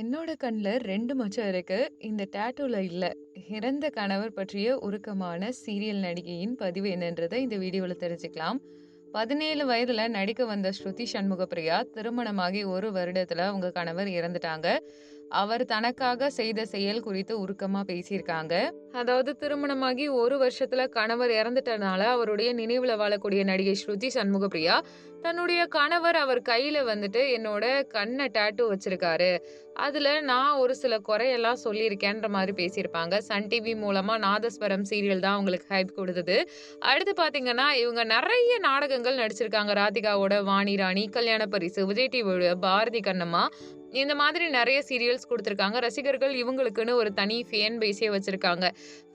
என்னோட கண்ணில் ரெண்டு மச்சம் இருக்கு. இந்த டேட்டூவில் இல்லை இறந்த கணவர் பற்றிய உருக்கமான சீரியல் நடிகையின் பதிவு என்னன்றதை இந்த வீடியோவில் தெரிஞ்சுக்கலாம். பதினேழு வயதில் நடிக்க வந்த ஸ்ருதி சண்முகப்பிரியா, திருமணமாகி ஒரு வருடத்தில் அவங்க கணவர் இறந்துட்டாங்க. அவர் தனக்காக செய்த செயல் குறித்து உருக்கமா பேசியிருக்காங்க. அதாவது திருமணமாகி ஒரு வருஷத்துல கணவர் இறந்துட்டனால, அவருடைய நினைவுல வாழக்கூடிய நடிகை ஸ்ருதி சண்முகப்பிரியா, தன்னுடைய கணவர் அவர் கையில வந்துட்டு என்னோட கண்ணை டேட்டூ வச்சிருக்காரு. அதுல நான் ஒரு சில குறையெல்லாம் சொல்லியிருக்கேன்ற மாதிரி பேசியிருப்பாங்க. சன் டிவி மூலமா நாதஸ்வரம் சீரியல் தான் அவங்களுக்கு ஹைப் கொடுத்தது அடுத்து பார்த்தீங்கன்னா, இவங்க நிறைய நாடகங்கள் நடிச்சிருக்காங்க. ராதிகாவோட வாணி ராணி, கல்யாண பரிசு, விஜய் டிவியோட பாரதி கண்ணம்மா, இந்த மாதிரி நிறைய சீரியல்ஸ் கொடுத்துருக்காங்க ரசிகர்கள் இவங்களுக்குன்னு ஒரு தனி ஃபேன் பேஸே வச்சுருக்காங்க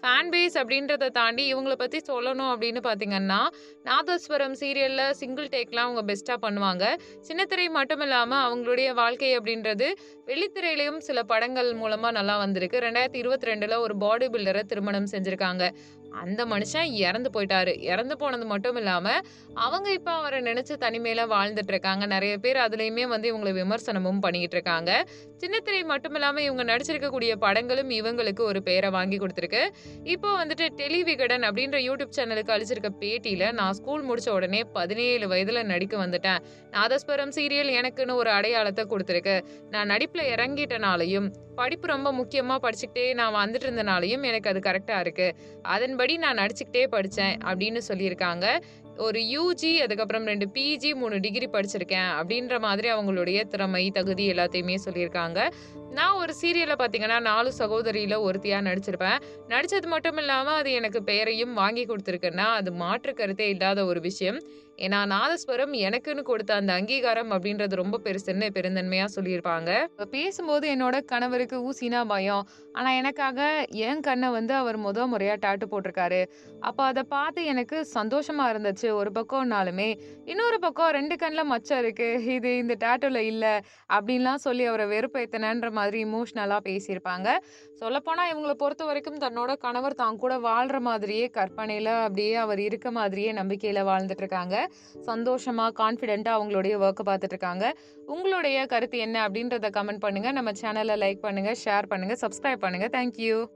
ஃபேன் பேஸ் அப்படின்றத தாண்டி இவங்கள பற்றி சொல்லணும் அப்படின்னு பார்த்தீங்கன்னா, நாதஸ்வரம் சீரியலில் சிங்கிள் டேக்லாம் அவங்க பெஸ்ட்டாக பண்ணுவாங்க. சின்னத்திரை மட்டும் இல்லாமல் அவங்களுடைய வாழ்க்கை அப்படின்றது வெள்ளித்திரையிலயும் சில படங்கள் மூலமாக நல்லா வந்திருக்கு. 2022ல ஒரு பாடி பில்டரை திருமணம் செஞ்சுருக்காங்க அந்த மனுஷன் இறந்து போயிட்டாரு. இறந்து போனது மட்டும் இல்லாம, அவங்க இப்ப அவரை நினைச்சு தனிமையில வாழ்ந்துட்டு இருக்காங்க. நிறைய பேர் அதுலயுமே வந்து இவங்களை விமர்சனமும் பண்ணிக்கிட்டு இருக்காங்க. சின்னத்திரை மட்டும் இல்லாம இவங்க நடிச்சிருக்கக்கூடிய படங்களும் இவங்களுக்கு ஒரு பேரை வாங்கி கொடுத்துருக்கு இப்போ வந்துட்டு டெலிவிகடன் அப்படின்ற யூடியூப் சேனலுக்கு அழிச்சிருக்க பேட்டியில, நான் ஸ்கூல் முடிச்ச உடனே 17 வயதுல நடிக்க வந்துட்டேன். நாதஸ்வரம் சீரியல் எனக்குன்னு ஒரு அடையாளத்தை கொடுத்துருக்கு நான் நடிப்புல இறங்கிட்டனாலையும் படிப்பு ரொம்ப முக்கியமாக படிச்சுக்கிட்டே நான் வந்துட்டு இருந்தனாலையும் எனக்கு அது கரெக்டாக இருக்குது அதன்படி நான் நடிச்சுக்கிட்டே படித்தேன் அப்படின்னு சொல்லியிருக்காங்க. ஒரு யூஜி அதுக்கப்புறம் ரெண்டு பிஜி, மூணு டிகிரி படிச்சிருக்கேன் அப்படின்ற மாதிரி அவங்களுடைய திறமை, தகுதி எல்லாத்தையுமே சொல்லியிருக்காங்க. நான் ஒரு சீரியலில் பார்த்தீங்கன்னா, நாலு சகோதரியில ஒருத்தியாக நடிச்சிருப்பேன். நடித்தது மட்டும் இல்லாமல் அது எனக்கு பெயரையும் வாங்கி கொடுத்துருக்குன்னா அது மாற்று கருத்தே இல்லாத ஒரு விஷயம். ஏன்னா, நாதஸ்வரம் எனக்குன்னு கொடுத்த அந்த அங்கீகாரம் அப்படின்றது ரொம்ப பெருசுன்னு பெருந்தன்மையா சொல்லியிருப்பாங்க. பேசும்போது என்னோட கணவருக்கு ஊசினா பயம். ஆனா எனக்காக என் கண்ணை வந்து அவர் முத முறையா டாட்டு போட்டிருக்காரு. அப்ப அதை பார்த்து எனக்கு சந்தோஷமா இருந்துச்சு ஒரு பக்கம்னாலுமே, இன்னொரு பக்கம் ரெண்டு கண்ணில் மச்சம் இருக்கு. இது இந்த டாட்டுல இல்ல. அப்படின்லாம் சொல்லி அவரை வெறுப்பேத்தனன்ற மாதிரி எமோஷனலா பேசியிருப்பாங்க. சொல்லப்போனா இவங்கள பொறுத்தவரைக்கும் தன்னோட கணவர் தான் கூட வாழ்கிற மாதிரியே கற்பனையில் அப்படியே அவர் இருக்க மாதிரியே நம்பிக்கையில் வாழ்ந்துட்டுருக்காங்க இருக்காங்க. கான்ஃபிடென்ட்டாக அவங்களுடைய ஒர்க்கை பார்த்துட்ருக்காங்க உங்களுடைய கருத்து என்ன அப்படின்றத கமெண்ட் பண்ணுங்கள் நம்ம சேனலை லைக் பண்ணுங்கள் ஷேர் பண்ணுங்கள் சப்ஸ்கிரைப் பண்ணுங்கள் தேங்க் யூ.